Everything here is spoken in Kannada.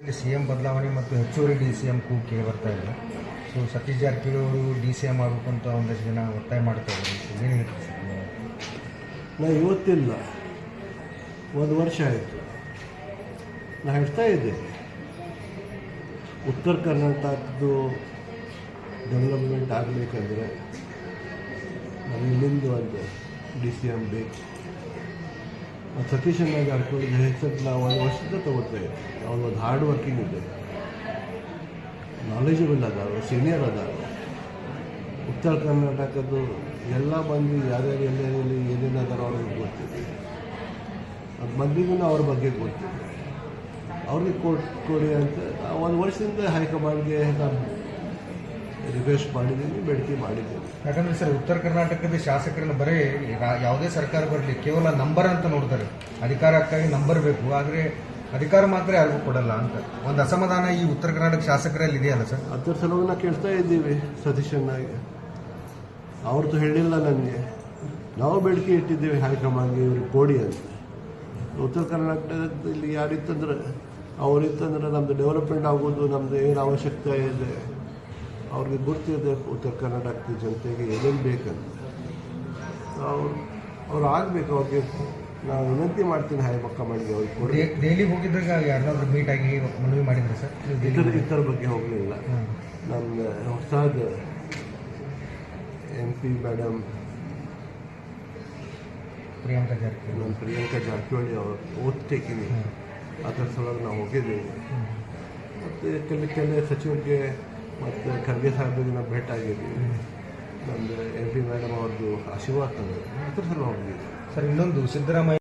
ಇಲ್ಲಿ ಸಿ ಎಂ ಬದಲಾವಣೆ ಮತ್ತು ಹೆಚ್ಚುವರಿ ಡಿ ಸಿ ಎಂ ಕೂಗು ಕೇಳಿ ಬರ್ತಾ ಇದೆ. ಸೊ, ಸತೀಶ್ ಜಾರಕಿಹೊಳಿ ಅವರು ಡಿ ಸಿ ಎಂ ಆಗಬೇಕು ಅಂತ ಒಂದಷ್ಟು ಜನ ಒತ್ತಾಯ ಮಾಡ್ತಾ ಇದ್ದಾರೆ. ಏನು ನೀವು? ನಾ ಇವತ್ತಿಲ್ಲ. ಒಂದು ವರ್ಷ ಆಯಿತು. ನಾ ಹೇಳ್ತಾ ಇದ್ದೇನೆ. ಉತ್ತರ ಕರ್ನಾಟಕದ್ದು ಡೆವಲಪ್ಮೆಂಟ್ ಆಗಬೇಕಂದ್ರೆ ನಾವು ಇಲ್ಲಿಂದ ಒಂದು ಡಿ ಸಿ ಎಂ ಬೇಕು. ಆ ಸತೀಶಣ್ಣ ಜಾರಕಿಹೊಳಿ ಹೆಸರು ನಾವು ಒಂದು ವರ್ಷದಿಂದ ತಗೋತೇವೆ ಅವನು ಅವ್ರು ಒಂದು ಹಾರ್ಡ್ ವರ್ಕಿಂಗ್ ಇದೆ. ನಾಲೆಜಬಲ್ ಅದಾವೆ ಸೀನಿಯರ್ ಅದ ಉತ್ತರ ಕರ್ನಾಟಕದ್ದು ಎಲ್ಲ ಮಂದಿ ಯಾರ್ಯಾರು ಎಲ್ಲೆಲ್ಲಿ ಏನೇನು ಅದಾರೋ ಅವ್ರಿಗೆ ಗೊತ್ತಿದೆ. ಅದು ಮಂದಿಗೂ ಅವ್ರ ಬಗ್ಗೆ ಗೊತ್ತಿದೆ. ಅವ್ರಿಗೆ ಕೊಟ್ಟು ಕೊಡಿ ಅಂತ, ಒಂದು ವರ್ಷದಿಂದ ಹೈಕಮಾಂಡ್ಗೆ ನಾನು ರಿಕ್ವೆಸ್ಟ್ ಮಾಡಿದ್ದೀನಿ ಬೇಡಿಕೆ ಮಾಡಿದ್ದೀನಿ. ಯಾಕಂದ್ರೆ ಸರ್ ಉತ್ತರ ಕರ್ನಾಟಕದ ಶಾಸಕರನ್ನ ಬರೀ ಯಾವುದೇ ಸರ್ಕಾರ ಬರಲಿ ಕೇವಲ ನಂಬರ್ ಅಂತ ನೋಡ್ತಾರೆ. ಅಧಿಕಾರಕ್ಕಾಗಿ ನಂಬರ್ ಬೇಕು ಆದರೆ ಅಧಿಕಾರ ಮಾತ್ರ ಯಾರಿಗೂ ಕೊಡಲ್ಲ ಅಂತ. ಒಂದು ಅಸಮಾಧಾನ ಈ ಉತ್ತರ ಕರ್ನಾಟಕ ಶಾಸಕರಲ್ಲಿ ಇದೆಯಲ್ಲ ಸರ್? ಅದ್ರ ಸಲುವನ್ನ ಕೇಳ್ತಾ ಇದ್ದೀವಿ ಸತೀಶಣ್ಣಗೆ ಅವ್ರದ್ದು ಹೇಳಿಲ್ಲ ನನಗೆ. ನಾವು ಬೇಡಿಕೆ ಇಟ್ಟಿದ್ದೀವಿ ಹೈಕಮಾಂಡ್ಗೆ ಇವ್ರಿಗೆ ಕೊಡಿ ಅಂತ. ಉತ್ತರ ಕರ್ನಾಟಕದಲ್ಲಿ ಯಾರಿತ್ತಂದ್ರೆ ಅವರಿತ್ತಂದ್ರೆ ನಮ್ಮದು ಡೆವಲಪ್ಮೆಂಟ್ ಆಗೋದು ನಮ್ಮದು ಏನು ಅವಶ್ಯಕತೆ ಇದೆ. ಅವ್ರಿಗೆ ಗೊತ್ತಿದೆ ಉತ್ತರ ಕರ್ನಾಟಕದ ಜನತೆಗೆ ಏನೇನು ಬೇಕಂತ. ಅವ್ರು ಅವ್ರು ಆಗಬೇಕು ಅವ್ರಿಗೆ ನಾವು ವಿನಂತಿ ಮಾಡ್ತೀನಿ ಹೈಕಮಾಂಡ್ಗೆ ಅವ್ರಿಗೆ ಕೊಡಿ. ಡೈಲಿ ಹೋಗಿದ್ದಾಗ ಯಾರಾದರೂ ಮೀಟ್ ಆಗಿ ಮನವಿ ಮಾಡಿದ್ರೆ ಸರ್? ಇತರ ಇತರ ಬಗ್ಗೆ ಹೋಗಲಿಲ್ಲ. ನನ್ನ ಹೊಸದ M P madam Priyanka Jarkiholi. ನಾನು ಪ್ರಿಯಾಂಕಾ ಜಾರಕಿಹೊಳಿ ಅವರು ಓದ್ತೇಕಿನಿ ಅದರ ಸಲುವಾಗಿ ನಾವು ಹೋಗಿದ್ದೇವೆ. ಮತ್ತು ಕೆಲ ಕೆಲ ಸಚಿವರಿಗೆ ಮತ್ತು ಖರ್ಗೆ ಸಾಹೇಬ್ರಿಗೆ ನಾವು ಭೇಟಿಯಾಗಿದ್ದೀವಿ ನಮ್ಮದು ಎಂ ಪಿ ಮೇಡಮ್ ಅವ್ರದ್ದು ಆಶೀರ್ವಾದ ತಂದರು. ಅದ್ರ ಸಲ ಹೋಗಿದ್ದೀವಿ ಸರ್, ಇನ್ನೊಂದು ಸಿದ್ದರಾಮಯ್ಯ